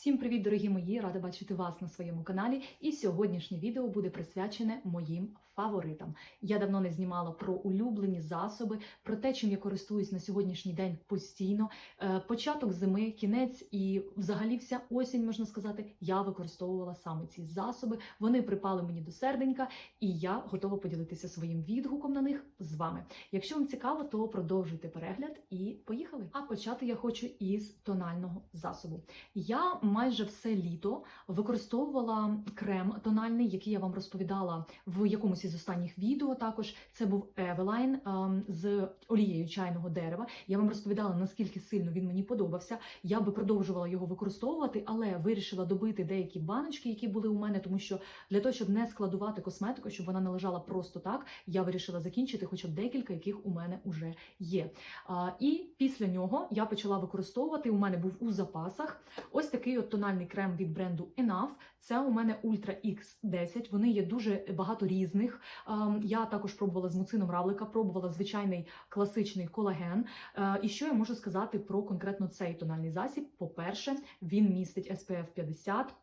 Всім привіт, дорогі мої! Рада бачити вас на своєму каналі. І сьогоднішнє відео буде присвячене моїм фаворитам. Я давно не знімала про улюблені засоби, про те, чим я користуюсь на сьогоднішній день постійно. Е, Початок зими, кінець і взагалі вся осінь, можна сказати, я використовувала саме ці засоби. Вони припали мені до серденька, і я готова поділитися своїм відгуком на них з вами. Якщо вам цікаво, то продовжуйте перегляд і поїхали. А почати я хочу із тонального засобу. Я майже все літо використовувала крем тональний, який я вам розповідала в якомусь із останніх відео. Також це був Eveline ем, з олією чайного дерева. Я вам розповідала, наскільки сильно він мені подобався. Я би продовжувала його використовувати, але вирішила добити деякі баночки, які були у мене, тому що для того, щоб не складувати косметику, щоб вона не лежала просто так, я вирішила закінчити хоча б декілька, яких у мене вже є. І після нього я почала використовувати. У мене був у запасах ось такий от тональний крем від бренду Enough. Це у мене Ultra X10. Вони є дуже багато різних. Ем, Я також пробувала з муцином равлика, пробувала звичайний класичний колаген. Е, І що я можу сказати про конкретно цей тональний засіб? По-перше, він містить SPF 50.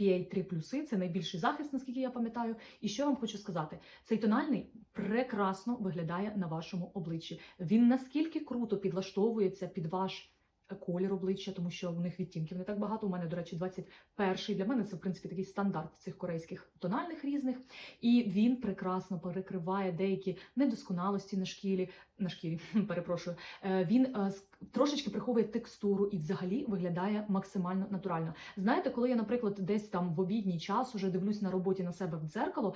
PA3 плюси це найбільший захист, наскільки я пам'ятаю. І що я вам хочу сказати? Цей тональний прекрасно виглядає на вашому обличчі. Він наскільки круто підлаштовується під ваш колір обличчя, тому що у них відтінків не так багато. У мене, до речі, 21-й. Для мене це в принципі такий стандарт цих корейських тональних різних. І він прекрасно перекриває деякі недосконалості на шкірі. На шкірі, перепрошую. Е, Він е, трошечки приховує текстуру і взагалі виглядає максимально натурально. Знаєте, коли я, наприклад, десь там в обідній час уже дивлюсь на роботі на себе в дзеркало,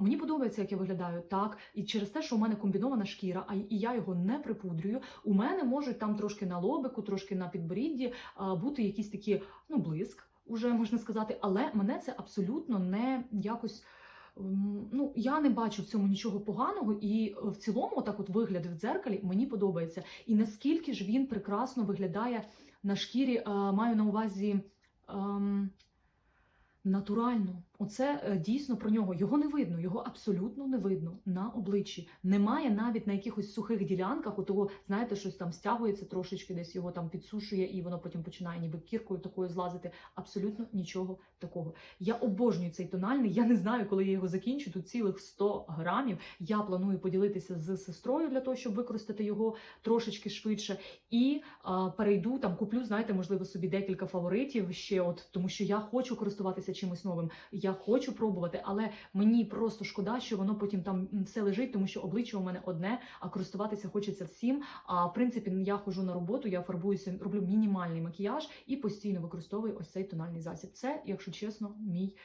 мені подобається, як я виглядаю так, і через те, що у мене комбінована шкіра, а і я його не припудрюю. У мене можуть там трошки на лобику, трошки на підборідді бути якісь такі, ну, блиск, уже можна сказати, але мене це абсолютно не якось. Ну, я не бачу в цьому нічого поганого, і в цілому, так от вигляд в дзеркалі мені подобається. І наскільки ж він прекрасно виглядає на шкірі, е, маю на увазі ем, натурально. Оце е, дійсно про нього. Його не видно, його абсолютно не видно на обличчі. Немає навіть на якихось сухих ділянках, у того, знаєте, щось там стягується трошечки, десь його там підсушує, і воно потім починає ніби кіркою такою злазити. Абсолютно нічого такого. Я обожнюю цей тональний. Я не знаю, коли я його закінчу. Тут цілих 100 грамів. Я планую поділитися з сестрою для того, щоб використати його трошечки швидше. І а, перейду там, куплю, знаєте, можливо, собі декілька фаворитів ще, от тому що я хочу користуватися чимось новим. Я хочу пробувати, але мені просто шкода, що воно потім там все лежить, тому що обличчя у мене одне, а користуватися хочеться всім. А в принципі, я ходжу на роботу, я фарбуюся, роблю мінімальний макіяж і постійно використовую ось цей тональний засіб. Це, якщо чесно, мій.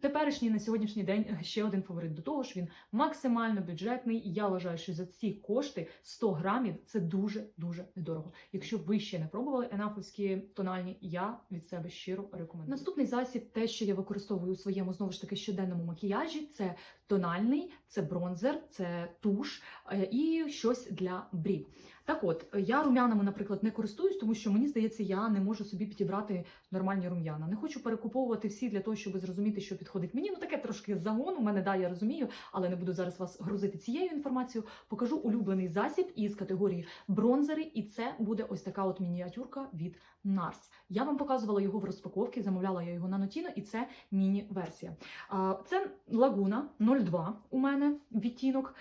Теперішній на сьогоднішній день ще один фаворит. До того ж, він максимально бюджетний. І я вважаю, що за ці кошти 100 грамів це дуже дуже недорого. Якщо ви ще не пробували енафовські тональні, я від себе щиро рекомендую. Наступний засіб, те, що я використовую у своєму знову ж таки щоденному макіяжі, це тональний, це бронзер, це туш е, і щось для брів. Так от, я рум'янами, наприклад, не користуюсь, тому що мені здається, я не можу собі підібрати нормальні рум'яна. Не хочу перекуповувати всі для того, щоб зрозуміти, що підходить мені. Ну таке трошки загон. У мене да, я розумію, але не буду зараз вас грузити цією інформацією. Покажу улюблений засіб із категорії бронзери, і це буде ось така от мініатюрка від NARS. Я вам показувала його в розпаковці, замовляла я його на Notino, і це міні-версія. Це Лагуна 02 у мене відтінок.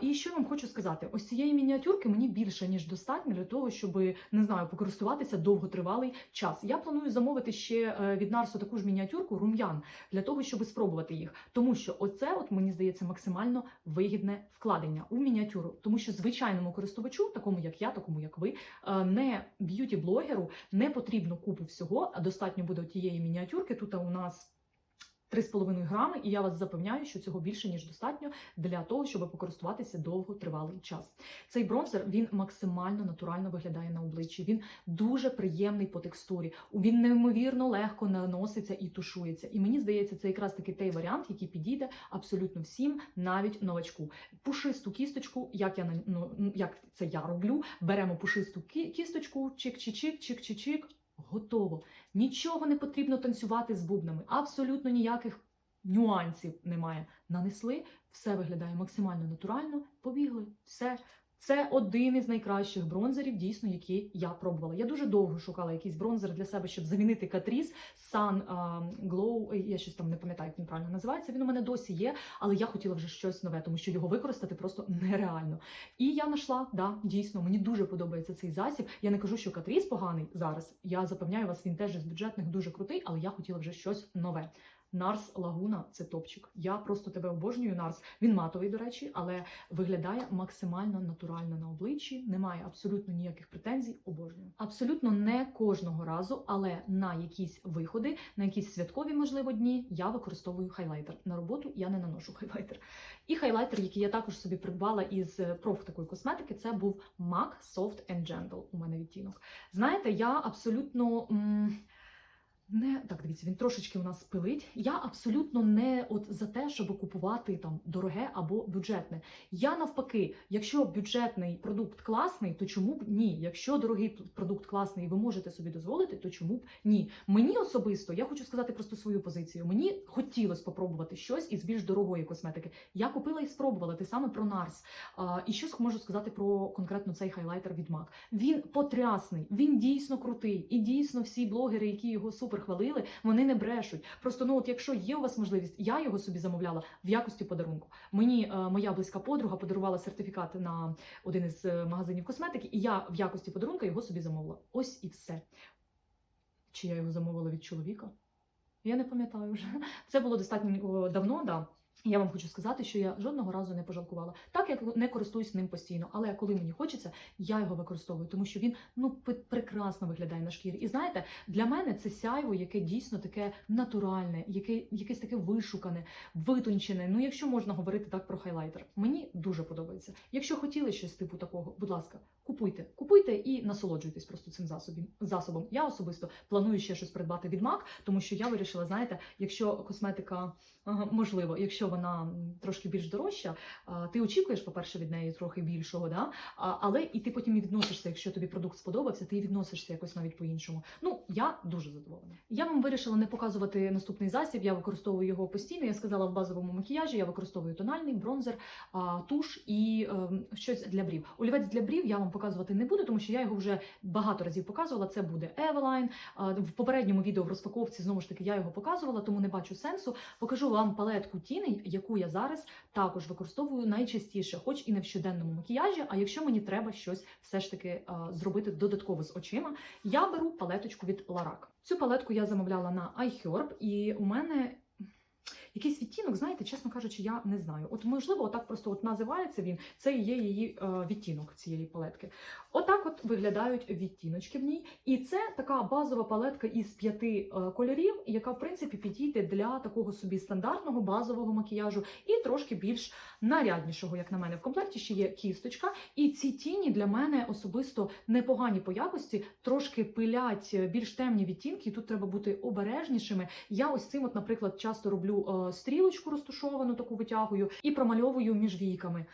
І що я вам хочу сказати? Ось цієї мініатюрки мені більше ніж достатньо для того, щоб не знаю, покористуватися довготривалий час. Я планую замовити ще е, від Нарсу таку ж мініатюрку рум'ян для того, щоб спробувати їх. Тому що оце, от мені здається, максимально вигідне вкладення у мініатюру. Тому що звичайному користувачу, такому як я, такому як ви, е, не б'юті-блогеру, не потрібно купу всього, а достатньо буде тієї мініатюрки. Тут у нас 3,5 грами, і я вас запевняю, що цього більше ніж достатньо для того, щоб покористуватися довготривалий час. Цей бронзер він максимально натурально виглядає на обличчі. Він дуже приємний по текстурі. Він неймовірно легко наноситься і тушується. І мені здається, це якраз таки той варіант, який підійде абсолютно всім, навіть новачку. Пушисту кісточку, як я ну, як це я роблю, беремо пушисту кісточку, чик-чик-чик, чик-чик-чик, готово. Нічого не потрібно танцювати з бубнами, абсолютно ніяких нюансів немає. Нанесли, все виглядає максимально натурально, побігли, все. Це один із найкращих бронзерів, дійсно, які я пробувала. Я дуже довго шукала якийсь бронзер для себе, щоб замінити Catrice Sun Glow. Я щось там не пам'ятаю, як він правильно називається. Він у мене досі є, але я хотіла вже щось нове, тому що його використати просто нереально. І я знайшла, да, дійсно, мені дуже подобається цей засіб. Я не кажу, що Catrice поганий зараз. Я запевняю вас, він теж із бюджетних дуже крутий, але я хотіла вже щось нове. Нарс Лагуна це топчик. Я просто тебе обожнюю. Нарс. Він матовий, до речі, але виглядає максимально натурально на обличчі. Немає абсолютно ніяких претензій. Обожнюю. Абсолютно не кожного разу, але на якісь виходи, на якісь святкові, можливо, дні я використовую хайлайтер. На роботу я не наношу хайлайтер. І хайлайтер, який я також собі придбала із проф такої косметики, це був MAC Soft and Gentle. У мене відтінок. Знаєте, я абсолютно. м, не так, дивіться, він трошечки у нас пилить. Я абсолютно не от за те, щоб купувати там дороге або бюджетне. Я навпаки, якщо бюджетний продукт класний, то чому б ні? Якщо дорогий продукт класний, і ви можете собі дозволити, то чому б ні? Мені особисто я хочу сказати просто свою позицію. Мені хотілося попробувати щось із більш дорогої косметики. Я купила і спробувала те саме про Нарс. А, і що можу сказати про конкретно цей хайлайтер від MAC. Він потрясний, він дійсно крутий, і дійсно всі блогери, які його супер хвалили, вони не брешуть. Просто ну, от якщо є у вас можливість, я його собі замовляла в якості подарунку. Мені е, моя близька подруга подарувала сертифікат на один із е, магазинів косметики, і я в якості подарунка його собі замовила. Ось і все. Чи я його замовила від чоловіка? Я не пам'ятаю вже. Це було достатньо давно, да. Я вам хочу сказати, що я жодного разу не пожалкувала. Так я не користуюсь ним постійно, але коли мені хочеться, я його використовую, тому що він ну прекрасно виглядає на шкірі. І знаєте, для мене це сяйво, яке дійсно таке натуральне, яке якесь таке вишукане, витончене. Ну, якщо можна говорити так про хайлайтер, мені дуже подобається. Якщо хотіли щось типу такого, будь ласка, купуйте, купуйте і насолоджуйтесь просто цим засобом. засобом. Я особисто планую ще щось придбати від MAC, тому що я вирішила, знаєте, якщо косметика. Можливо, якщо вона трошки більш дорожча, ти очікуєш, по-перше, від неї трохи більшого, да? але і ти потім і відносишся, якщо тобі продукт сподобався, ти відносишся якось навіть по-іншому. Ну, я дуже задоволена. Я вам вирішила не показувати наступний засіб, я використовую його постійно. Я сказала в базовому макіяжі, я використовую тональний, бронзер, туш і ем, щось для брів. Олівець для брів я вам показувати не буду, тому що я його вже багато разів показувала. Це буде Eveline. В попередньому відео в розпаковці знову ж таки я його показувала, тому не бачу сенсу. Покажу вам палетку тіней, яку я зараз також використовую найчастіше, хоч і не в щоденному макіяжі. А якщо мені треба щось все ж таки а, зробити додатково з очима, я беру палеточку від Ларак. Цю палетку я замовляла на iHerb, і у мене. Якийсь відтінок, знаєте, чесно кажучи, я не знаю. От можливо, отак просто от називається він. Це є її е, відтінок цієї палетки. Отак от виглядають відтіночки в ній. І це така базова палетка із п'яти е, кольорів, яка в принципі підійде для такого собі стандартного базового макіяжу і трошки більш наряднішого, як на мене. В комплекті ще є кісточка. І ці тіні для мене особисто непогані по якості, трошки пилять е, більш темні відтінки. і Тут треба бути обережнішими. Я ось цим, от, наприклад, часто роблю стрілочку розташовану, таку витягую, і промальовую між війками.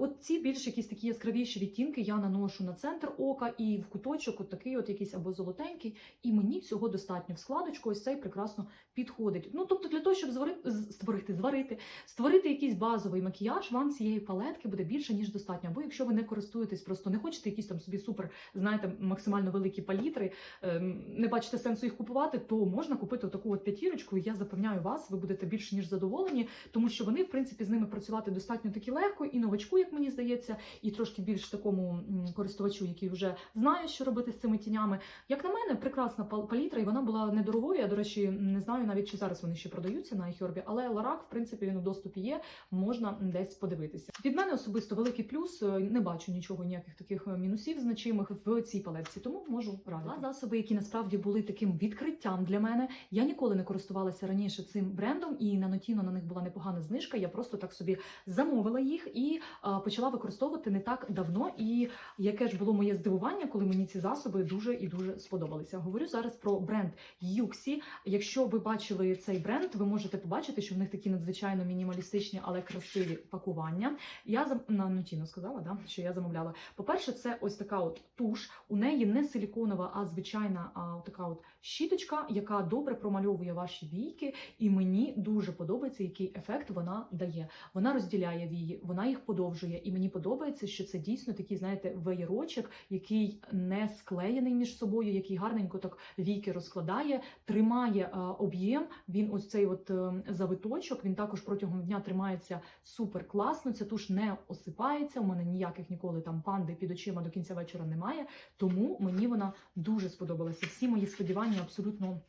От ці більш якісь такі яскравіші відтінки я наношу на центр ока і в куточок, от такий, от якийсь або золотенький. І мені цього достатньо. В складочку ось цей прекрасно підходить. Ну тобто, для того, щоб зварити, створити, зварити, створити якийсь базовий макіяж, вам цієї палетки буде більше ніж достатньо. Або якщо ви не користуєтесь, просто не хочете якісь там собі супер, знаєте, максимально великі палітри, ем, не бачите сенсу їх купувати, то можна купити таку от п'ятірочку. І я запевняю вас, ви будете більше ніж задоволені, тому що вони, в принципі, з ними працювати достатньо таки легко, і новачку, як мені здається, і трошки більш такому користувачу, який вже знає, що робити з цими тінями. Як на мене, прекрасна пал- палітра, і вона була недорогою. Я, до речі, не знаю навіть чи зараз вони ще продаються на iHerb, але Ларак, в принципі, він у доступі є, можна десь подивитися. Від мене особисто великий плюс. е, Не бачу нічого, ніяких таких е, мінусів значимих в цій палетці, тому можу радити. Два засоби, які насправді були таким відкриттям для мене. Я ніколи не користувалася раніше цим брендом, і на Notino на них була непогана знижка. Я просто так собі замовила їх і почала використовувати не так давно. І яке ж було моє здивування, коли мені ці засоби дуже і дуже сподобалися. Говорю зараз про бренд Юксі. Якщо ви бачили цей бренд, ви можете побачити, що в них такі надзвичайно мінімалістичні, але красиві пакування. Я зам... на Notino сказала, да, що я замовляла. По-перше, це ось така от туш. У неї не силіконова, а звичайна а, така от щіточка, яка добре промальовує ваші війки, і мені дуже подобається, який ефект вона дає. Вона розділяє вії, вона їх подовжує. І мені подобається, що це дійсно такий, знаєте, веєрочок, який не склеєний між собою, який гарненько так війки розкладає, тримає е, об'єм. Він ось цей от е, завиточок. Він також протягом дня тримається супер класно. Ця туш не осипається. У мене ніяких ніколи там панди під очима до кінця вечора немає. Тому мені вона дуже сподобалася. Всі мої сподівання абсолютно.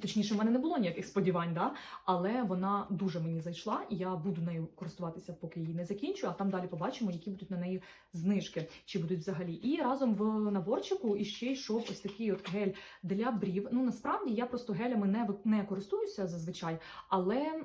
Точніше, в мене не було ніяких сподівань, да? але вона дуже мені зайшла, і я буду нею користуватися, поки її не закінчу. А там далі побачимо, які будуть на неї знижки, чи будуть взагалі. І разом в наборчику іще йшов ось такий от гель для брів. Ну насправді я просто гелями не не користуюся зазвичай, але.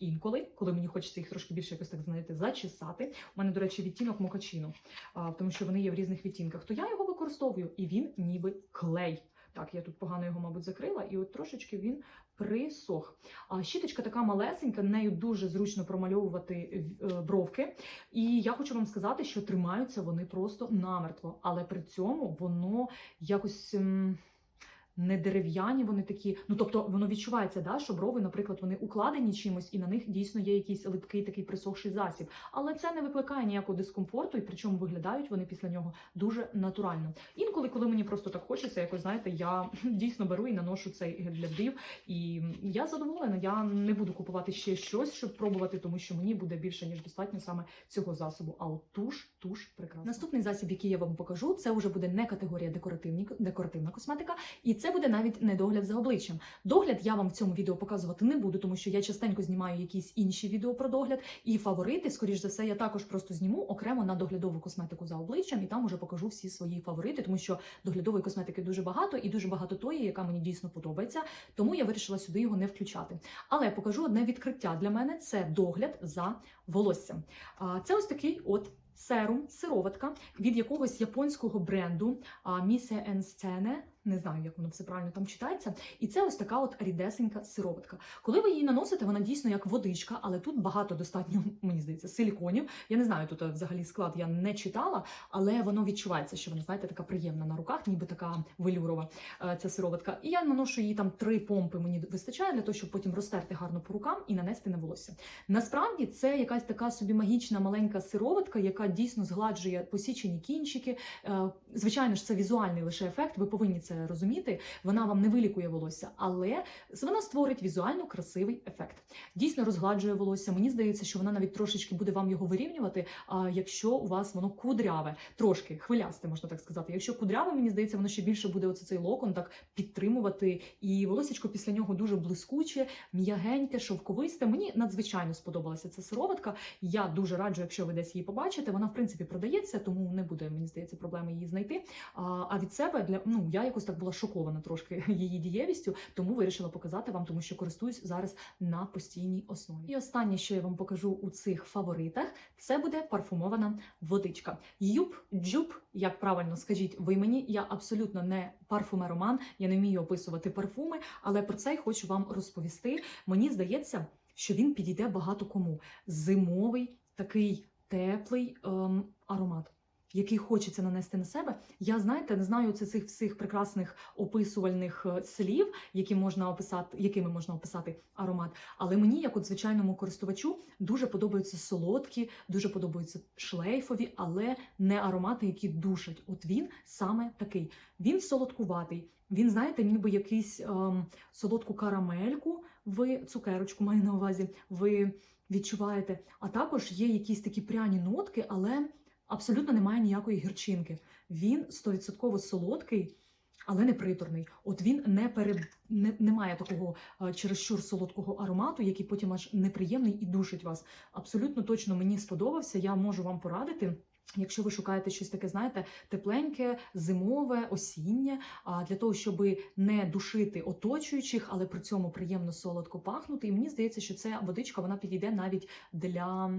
Інколи, коли мені хочеться їх трошки більше якось так знаєте, зачесати. У мене, до речі, відтінок мокачино, а, тому що вони є в різних відтінках. То я його використовую, і він ніби клей. Так, я тут погано його, мабуть, закрила, і от трошечки він присох. А щіточка така малесенька, нею дуже зручно промальовувати е, бровки. І я хочу вам сказати, що тримаються вони просто намертво, але при цьому воно якось. Не дерев'яні, вони такі. Ну тобто воно відчувається, да, що брови, наприклад, вони укладені чимось, і на них дійсно є якийсь липкий такий присохший засіб. Але це не викликає ніякого дискомфорту, і причому виглядають вони після нього дуже натурально. Інколи, коли мені просто так хочеться, якось знаєте, я дійсно беру і наношу цей для брів. І я задоволена. Я не буду купувати ще щось, щоб пробувати, тому що мені буде більше ніж достатньо саме цього засобу. А от туш, туш прекрасна. Наступний засіб, який я вам покажу, це вже буде не категорія декоративні декоративна косметика, і це буде навіть не догляд за обличчям. Догляд я вам в цьому відео показувати не буду, тому що я частенько знімаю якісь інші відео про догляд. І фаворити, скоріш за все, я також просто зніму окремо на доглядову косметику за обличчям, і там уже покажу всі свої фаворити, тому що доглядової косметики дуже багато і дуже багато тої, яка мені дійсно подобається. Тому я вирішила сюди його не включати. Але покажу одне відкриття для мене: це догляд за волоссям. Це ось такий от. Серум, сироватка від якогось японського бренду Місе Енсцене. Не знаю, як воно все правильно там читається. І це ось така от рідесенька сироватка. Коли ви її наносите, вона дійсно як водичка, але тут багато достатньо, мені здається, силіконів. Я не знаю, тут е, взагалі склад я не читала, але воно відчувається, що вона, знаєте, така приємна на руках, ніби така велюрова е, ця сироватка. І я наношу її там три помпи. Мені вистачає для того, щоб потім розтерти гарно по рукам і нанести на волосся. Насправді це якась така собі магічна маленька сироватка, яка дійсно згладжує посічені кінчики. Е, Звичайно ж, це візуальний лише ефект. Ви повинні це розуміти. Вона вам не вилікує волосся, але вона створить візуально красивий ефект. Дійсно розгладжує волосся. Мені здається, що вона навіть трошечки буде вам його вирівнювати. А якщо у вас воно кудряве, трошки хвилясте, можна так сказати. Якщо кудряве, мені здається, воно ще більше буде оце цей локон так підтримувати. І волосечко після нього дуже блискуче, м'ягеньке, шовковисте. Мені надзвичайно сподобалася ця сироватка. Я дуже раджу, якщо ви десь її побачите. Вона в принципі продається, тому не буде мені здається проблеми її знайти. А, від себе для ну я якось так була шокована трошки її дієвістю, тому вирішила показати вам, тому що користуюсь зараз на постійній основі. І останнє, що я вам покажу у цих фаворитах, це буде парфумована водичка. Юб джуб, як правильно скажіть ви мені, я абсолютно не парфумероман, я не вмію описувати парфуми, але про це й хочу вам розповісти. Мені здається, що він підійде багато кому. Зимовий такий теплий ем, аромат. Який хочеться нанести на себе, я знаєте, не знаю це цих всіх прекрасних описувальних е, слів, які можна описати, якими можна описати аромат. Але мені, як от звичайному користувачу, дуже подобаються солодкі, дуже подобаються шлейфові, але не аромати, які душать. От він саме такий. Він солодкуватий. Він, знаєте, ніби якийсь ем, солодку карамельку, ви цукерочку маю на увазі, ви відчуваєте. А також є якісь такі пряні нотки, але абсолютно немає ніякої гірчинки. Він 100% солодкий, але не приторний. От він не пере... не, не має такого е, чересчур солодкого аромату, який потім аж неприємний і душить вас. Абсолютно точно мені сподобався. Я можу вам порадити. Якщо ви шукаєте щось таке, знаєте, тепленьке, зимове, осіннє, а для того, щоб не душити оточуючих, але при цьому приємно солодко пахнути. І мені здається, що ця водичка вона підійде навіть для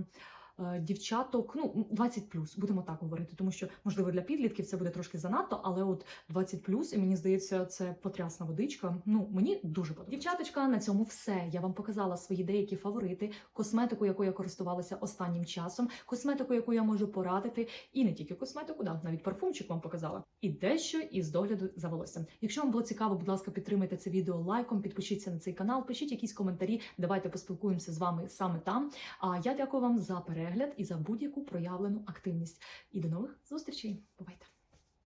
дівчаток, ну 20 будемо так говорити, тому що можливо для підлітків це буде трошки занадто, але от 20 і мені здається, це потрясна водичка. Ну мені дуже подобається. Дівчаточка, на цьому все. Я вам показала свої деякі фаворити, косметику, якою я користувалася останнім часом, косметику, яку я можу порадити, і не тільки косметику, да, навіть парфумчик вам показала. І дещо із догляду за волоссям. Якщо вам було цікаво, будь ласка, підтримайте це відео лайком, підпишіться на цей канал, пишіть якісь коментарі. Давайте поспілкуємося з вами саме там. А я дякую вам за перегляд і за будь-яку проявлену активність. І до нових зустрічей. Бувайте!